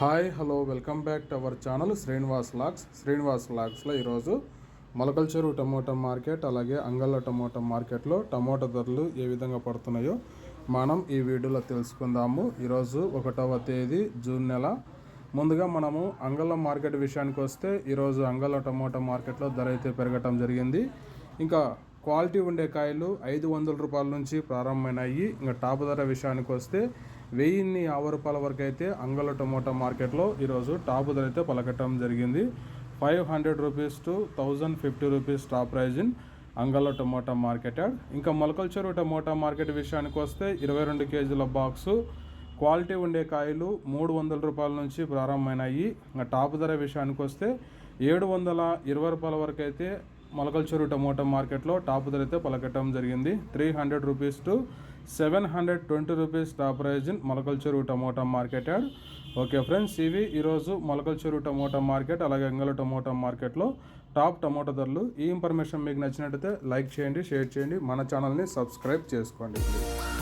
Hi hello welcome back to our channel Srinivas lakhs Srinivas లాక్స్లో ఈరోజు Molakalacheruvu tomato market అలాగే అంగళ్ళ tomato మార్కెట్లో టమోటా ధరలు ఏ విధంగా పడుతున్నాయో మనం ఈ వీడియోలో తెలుసుకుందాము. ఈరోజు ఒకటవ తేదీ జూన్ నెల. ముందుగా మనము అంగళ్ళ మార్కెట్ విషయానికి వస్తే ఈరోజు అంగళ్ళ టమోటా మార్కెట్లో ధర అయితే పెరగటం జరిగింది. ఇంకా క్వాలిటీ ఉండే కాయలు ఐదు వందల రూపాయల నుంచి ప్రారంభమైనాయి. ఇంకా టాప్ ధర విషయానికి వస్తే వెయ్యిన్ని యాభై రూపాయల వరకు అయితే అంగళ టమోటా మార్కెట్లో ఈరోజు టాప్ ధర అయితే పలకటం జరిగింది. Five hundred rupees to thousand fifty rupees top price in Angallu tomato market yard. ఇంకా మొలకల చెరువు టమోటా మార్కెట్ విషయానికి వస్తే ఇరవై రెండు కేజీల బాక్సు క్వాలిటీ ఉండే కాయలు మూడు వందల రూపాయల నుంచి ప్రారంభమైనాయి. ఇంకా టాప్ ధర విషయానికి వస్తే ఏడు వందల ఇరవై రూపాయల వరకు అయితే మొలకల చెరువు టమోటా మార్కెట్లో టాప్ ధర అయితే పలకటం జరిగింది. Three hundred rupees to seven hundred twenty rupees top price in Molakalacheruvu tomato market yard. Okay friends ఇవి ఈరోజు మొలకల చెరువు టమోటా మార్కెట్ అలాగే ఎంగల టమోటా మార్కెట్లో టాప్ టమోటా ధరలు. ఈ ఇన్ఫర్మేషన్ మీకు నచ్చినట్టయితే లైక్ చేయండి షేర్ చేయండి. మన ఛానల్ని సబ్స్క్రైబ్ చేసుకోండి. ప్లీజ్